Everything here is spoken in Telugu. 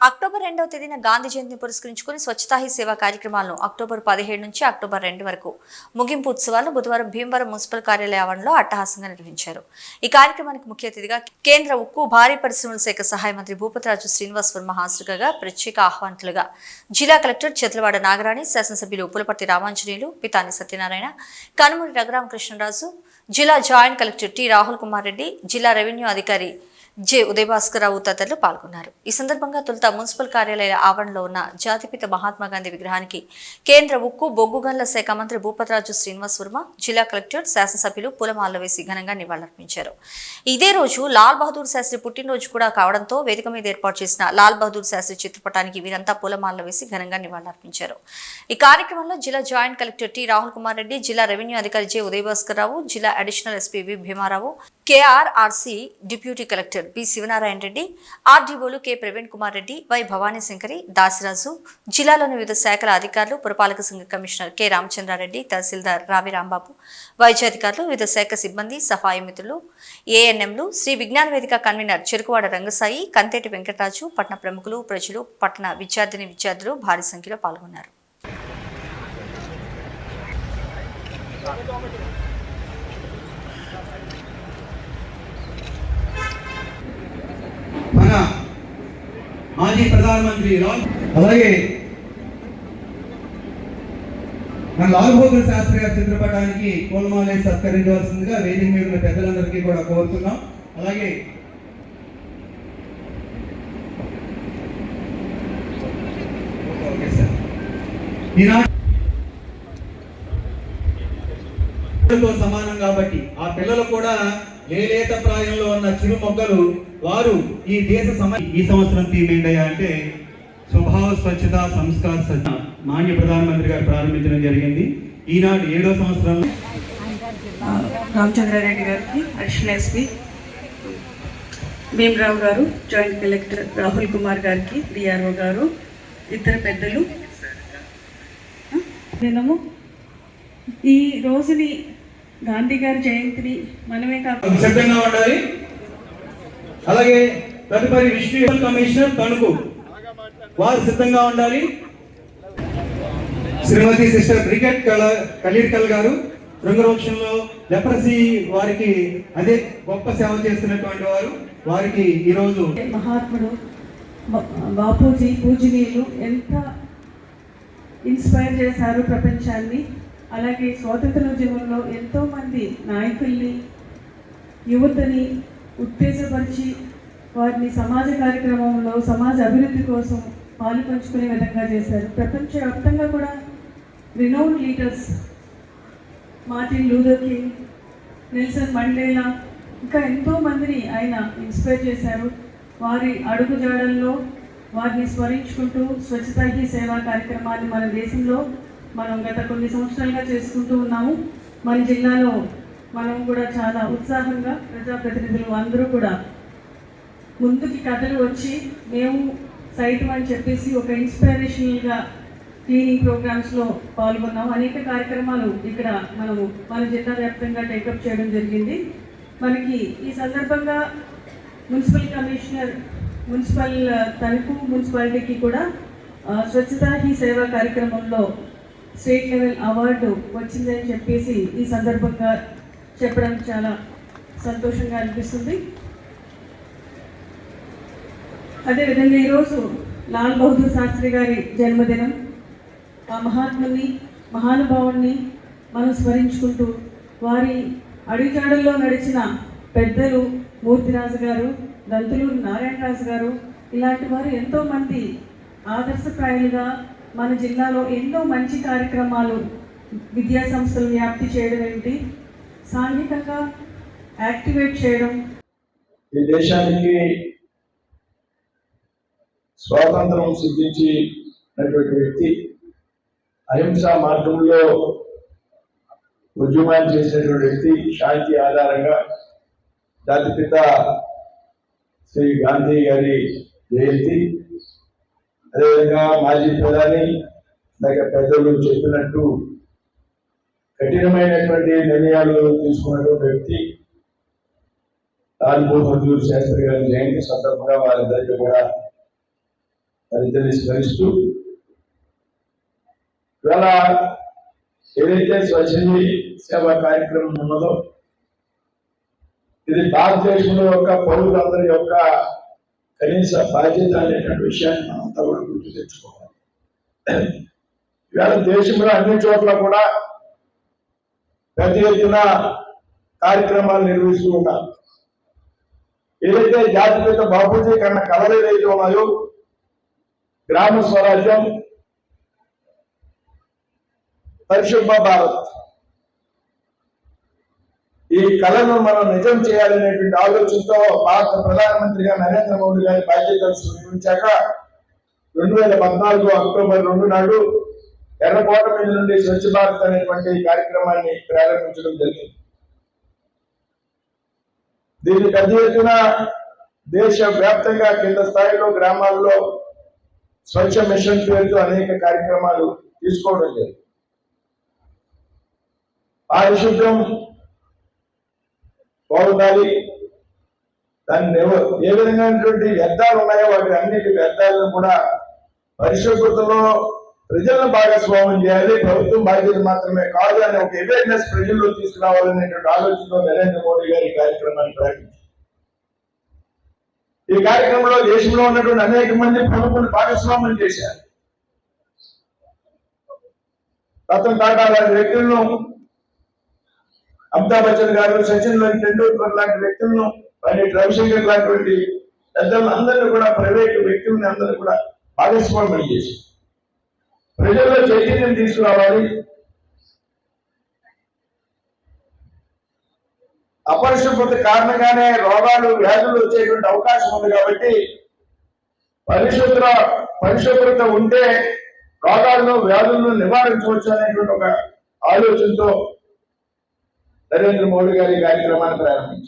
అక్టోబర్ రెండవ తేదీన గాంధీ జయంతిని పురస్కరించుకుని స్వచ్ఛతా హీ సేవా కార్యక్రమాలను అక్టోబర్ పదిహేడు నుంచి అక్టోబర్ రెండు వరకు ముగింపు ఉత్సవాలు బుధవారం భీమవరం మున్సిపల్ కార్యాలయ ఆవరణలో అట్టహాసంగా నిర్వహించారు. ఈ కార్యక్రమానికి ముఖ్య అతిథిగా కేంద్ర ఉక్కు భారీ పరిశ్రమల శాఖ సహాయ మంత్రి భూపతిరాజు శ్రీనివాస్ వర్మ హాజరుగా ప్రత్యేక ఆహ్వానితులుగా జిల్లా కలెక్టర్ చెట్లవాడ నాగరాణి శాసనసభ్యులు పులపర్తి రామాంజనేయులు పితాని సత్యనారాయణ కనుమూరి రఘురామకృష్ణరాజు జిల్లా joint collector T Rahul Kumar Reddy జిల్లా రెవెన్యూ అధికారి జె ఉదయభాస్కరరావు తదితరులు పాల్గొన్నారు. ఈ సందర్భంగా తొలుత మున్సిపల్ కార్యాలయ ఆవరణలో ఉన్న జాతిపిత మహాత్మా గాంధీ విగ్రహానికి కేంద్ర ఉక్కు బొగ్గు గన్ల శాఖ మంత్రి భూపతిరాజు శ్రీనివాస్ వర్మ జిల్లా కలెక్టర్ శాసనసభ్యులు పూలమాల వేసి ఘనంగా నివాళులర్పించారు. ఇదే రోజు లాల్ బహదూర్ శాస్త్రి పుట్టినరోజు కూడా కావడంతో వేదిక మీద ఏర్పాటు చేసిన లాల్ బహదూర్ శాస్త్రి చిత్రపటానికి వీరంతా పూలమాలలు వేసి ఘనంగా నివాళులర్పించారు. ఈ కార్యక్రమంలో జిల్లా joint collector T Rahul Kumar Reddy జిల్లా రెవెన్యూ అధికారి జె ఉదయభాస్కరరావు జిల్లా additional SP V Bhimarao KRRC deputy collector P Sivanarayana Reddy ఆర్డీఓలు K Praveen Kumar Reddy Y Bhavanishankari Dasiraju జిల్లాలోని వివిధ శాఖల అధికారులు పురపాలక సంఘ కమిషనర్ కె రామచంద్రారెడ్డి తహసీల్దార్ రావి రాంబాబు వైద్య అధికారులు వివిధ శాఖ సిబ్బంది సఫాయి మిత్రులు ఏఎన్ఎంలు శ్రీ విజ్ఞాన వేదిక కన్వీనర్ చెరుకువాడ రంగసాయి కంతేటి వెంకటరాజు పట్టణ ప్రముఖులు ప్రజలు పట్టణ విద్యార్థిని విద్యార్థులు భారీ సంఖ్యలో పాల్గొన్నారు మన మాజీ ప్రధానమంత్రి అలాగే మన లాల్ బహదూర్ శాస్త్రి గారి చిత్రపటానికి పూలమాలే సత్కరించవలసిందిగా వేదిక మీద ఉన్న పెద్దలందరికీ కూడా కోరుతున్నాం. అలాగే ఈనాడు సమానం కాబట్టి ఆ పిల్లలు కూడా లేలేత ప్రాయంలో ఉన్న చిరు మొగ్గలు వారు ఈ దేశ సమ ఈ సంవత్సరం థీమ్ ఏంటయ్యా అంటే స్వభావ స్వచ్ఛత సంస్కార సజ్జ మాన్య ప్రధానమంత్రి గారు ప్రారంభించడం జరిగింది. ఈనాడు ఏడో సంవత్సరంలో రామచంద్రారెడ్డి గారికి అడిషనల్ ఎస్పీ భీమరావు గారు జాయింట్ కలెక్టర్ రాహుల్ కుమార్ గారికి డిఆర్ఓ గారు ఇతర పెద్దలు. దినము. ఈ రోజుని గాంధీ గారి జయంతిని మనమే కాకుండా ఉండాలి. అలాగే తదుపరి విష్ణు కమిషనర్ తణుకు. వారు సిద్ధంగా ఉండాలి. శ్రీమతి సిస్టర్ క్రికెట్ కళ కలీర్కల్ గారు రంగరోక్షంలో లెప్రసీ వారికి అదే గొప్ప సేవ చేస్తున్నటువంటి వారు వారికి ఈరోజు మహాత్ముడు బాపూజీ పూజనీయులు ఎంత ఇన్స్పైర్ చేశారు ప్రపంచాన్ని. అలాగే స్వాతంత్రోద్యమంలో ఎంతో మంది నాయకుల్ని యువతని ఉత్తేజపరిచి వారిని సమాజ కార్యక్రమంలో సమాజ అభివృద్ధి కోసం పాలు పంచుకునే విధంగా చేశారు. ప్రపంచవ్యాప్తంగా కూడా renowned leaders Martin Luther King Nelson Mandela ఇంకా ఎంతో మందిని ఆయన ఇన్స్పైర్ చేశారు. వారి అడుగుజాడల్లో వారిని స్మరించుకుంటూ స్వచ్ఛతా హీ సేవా కార్యక్రమాన్ని మన దేశంలో మనం గత కొన్ని సంవత్సరాలుగా చేసుకుంటూ ఉన్నాము. మన జిల్లాలో మనం కూడా చాలా ఉత్సాహంగా ప్రజాప్రతినిధులు అందరూ కూడా ముందుకి కథలు వచ్చి మేము సైట్ అని చెప్పేసి ఒక ఇన్స్పిరేషనల్గా క్లీనింగ్ ప్రోగ్రామ్స్లో పాల్గొన్నాం. అనేక కార్యక్రమాలు ఇక్కడ మనము మన జిల్లా వ్యాప్తంగా టేకప్ చేయడం జరిగింది. మనకి ఈ సందర్భంగా మున్సిపల్ కమిషనర్ మున్సిపల్ తణుకు మున్సిపాలిటీకి కూడా స్వచ్ఛత స్వచ్ఛతా హీ సేవా కార్యక్రమంలో స్టేట్ లెవెల్ అవార్డు వచ్చిందని చెప్పేసి ఈ సందర్భంగా చెప్పడం చాలా సంతోషంగా అనిపిస్తుంది. అదేవిధంగా ఈరోజు లాల్ బహదూర్ శాస్త్రి గారి జన్మదినం. ఆ మహాత్ముని మహానుభావుణ్ణి మనం స్మరించుకుంటూ వారి అడుగుజాడల్లో నడిచిన పెద్దలు మూర్తిరాజు గారు దంతులూరు నారాయణరాజు గారు ఇలాంటి వారు ఎంతోమంది ఆదర్శప్రాయులుగా మన జిల్లాలో ఎన్నో మంచి కార్యక్రమాలు విద్యా సంస్థలు వ్యాప్తి చేయడం ఏంటి? సాంఘికంగా యాక్టివేట్ చేయడం. ఈ దేశానికి స్వాతంత్రం సిద్ధించినటువంటి వ్యక్తి అహింసా మార్గంలో ఉద్యమాన్ని చేసినటువంటి వ్యక్తి శాంతి ఆధారంగా జాతిపిత శ్రీ గాంధీ గారి జయంతి. అదేవిధంగా మాజీ ప్రధాని లేక పెద్దలు చెప్పినట్టు కఠినమైనటువంటి నిర్ణయాలు తీసుకున్నటువంటి వ్యక్తి లాల్ మంజూరు శాస్త్రి గారి జయంతి సందర్భంగా వారిద్దరికి కూడా వారిద్దరిని స్మరిస్తూ ఇవాళ ఏదైతే స్వచ్ఛంది సేవా కార్యక్రమం ఉన్నదో ఇది భారతదేశంలో యొక్క పౌరులందరి యొక్క కనీస బాధ్యత అనేటువంటి విషయాన్ని మనంతా కూడా గుర్తు తెచ్చుకోవాలి. ఇవాళ దేశంలో అన్ని చోట్ల కూడా పెద్ద ఎత్తున కార్యక్రమాలు నిర్వహిస్తూ ఉన్నారు. ఏదైతే జాతిపిత బాపూజీ కన్నా కళలు ఏదైతే ఉన్నాయో గ్రామ స్వరాజ్యం పరిశుభ్ర భారత్. ఈ కళను మనం నిజం చేయాలనేటువంటి ఆలోచనతో భారత ప్రధానమంత్రిగా నరేంద్ర మోడీ గారి బాధ్యతలు స్వీకరించాక రెండు వేల పద్నాలుగు అక్టోబర్ రెండు నాడు ఎర్రకోట మీద నుండి స్వచ్ఛ భారత్ అనేటువంటి కార్యక్రమాన్ని ప్రారంభించడం జరిగింది. దీన్ని పెద్ద ఎత్తున దేశ వ్యాప్తంగా కింద స్థాయిలో గ్రామాల్లో స్వచ్ఛ మిషన్ పేరుతో అనేక కార్యక్రమాలు తీసుకోవడం జరిగింది. పారిశుద్ధ్యం బాగుండాలి. దాన్ని ఏ విధమైనటువంటి వ్యర్థాలు ఉన్నాయో వాటి అన్నిటి వ్యర్థాలను కూడా పరిశుభ్రతలో ప్రజలను భాగస్వామ్యం చేయాలి. ప్రభుత్వం బాధ్యత మాత్రమే కాదు అనే ఒక అవేర్నెస్ ప్రజల్లో తీసుకురావాలనేటువంటి ఆలోచనలో నరేంద్ర మోడీ గారి ఈ కార్యక్రమాన్ని ప్రారంభించారు ఈ కార్యక్రమంలో దేశంలో ఉన్నటువంటి అనేక మంది ప్రముఖులు భాగస్వామ్యం చేశారు. రతన్ టాటా లాంటి వ్యక్తులను అమితాబ్ బచ్చన్ గారు సచిన్ టెండూల్కర్ లాంటి వ్యక్తులను పండిట్ రవిశంకర్ లాంటి పెద్దలను అందరినీ కూడా ప్రైవేట్ వ్యక్తుల్ని అందరినీ కూడా భాగస్వామ్యం చేశారు. ప్రజల్లో చైతన్యం తీసుకురావాలి. అపరిశుభ్రత కారణంగానే రోగాలు వ్యాధులు వచ్చేటువంటి అవకాశం ఉంది కాబట్టి పరిశుభ్ర పరిశుభ్రత ఉంటే రోగాలను వ్యాధులను నివారించవచ్చు అనేటువంటి ఒక ఆలోచనతో నరేంద్ర మోడీ గారి కార్యక్రమాన్ని ప్రారంభించారు.